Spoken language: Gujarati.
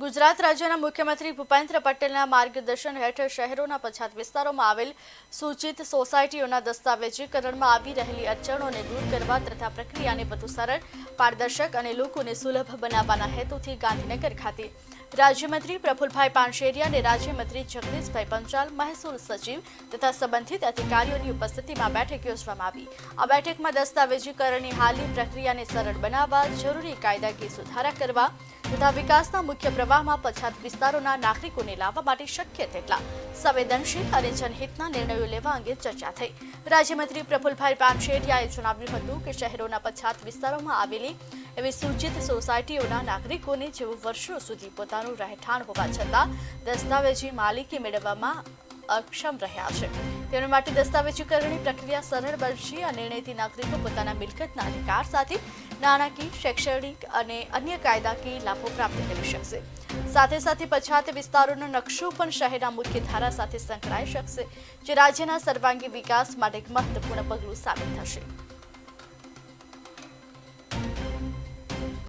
ગુજરાત રાજ્યના મુખ્યમંત્રી ભૂપેન્દ્ર પટેલના માર્ગદર્શન હેઠળ શહેરોના પછાત વિસ્તારોમાં આવેલ સૂચિત સોસાયટીઓના દસ્તાવેજીકરણમાં આવી રહેલી અડચણોને દૂર કરવા તથા પ્રક્રિયાને વધુ સરળ, પારદર્શક અને લોકોને સુલભ બનાવવાના હેતુથી ગાંધીનગર ખાતે રાજ્યમંત્રી પ્રફુલભાઈ પાનશેરિયા અને રાજ્યમંત્રી જગદીશભાઈ પંચાલ, મહેસૂલ સચિવ તથા સંબંધિત અધિકારીઓની ઉપસ્થિતિમાં બેઠક યોજવામાં આવી. આ બેઠકમાં દસ્તાવેજીકરણની હાલની પ્રક્રિયાને સરળ બનાવવા, જરૂરી કાયદાકીય સુધારા કરવા તથા વિકાસના મુખ્ય પ્રવાહમાં પછાત વિસ્તારોના નાગરિકોને લાવવા માટે શક્ય તેટલા સંવેદનશીલ અને જનહિતના નિર્ણયો લેવા અંગે ચર્ચા થઈ. રાજ્યમંત્રી પ્રફુલભાઈ પાનશેઠિયાએ જણાવ્યું હતું કે શહેરોના પછાત વિસ્તારોમાં આવેલી એવી સૂચિત સોસાયટીઓના નાગરિકોને જેઓ વર્ષો સુધી પોતાનું રહેઠાણ હોવા છતાં દસ્તાવેજી માલિકી મેળવવામાં અક્ષમ રહ્યા છે. તેના માટે દસ્તાવેજીકરણની પ્રક્રિયા સરળ બનશે આ નિર્ણયથી નાગરિકો પોતાના મિલકતના અધિકાર સાથે નાણાકીય, શૈક્ષણિક અને અન્ય કાયદાકીય લાભો પ્રાપ્ત કરી શકશે. સાથે સાથે પછાત વિસ્તારોનો નકશો પણ શહેરના મુખ્ય ધારા સાથે સંકળાઈ શકશે, જે રાજ્યના સર્વાંગી વિકાસ માટે એક મહત્વપૂર્ણ પગલું સાબિત થશે.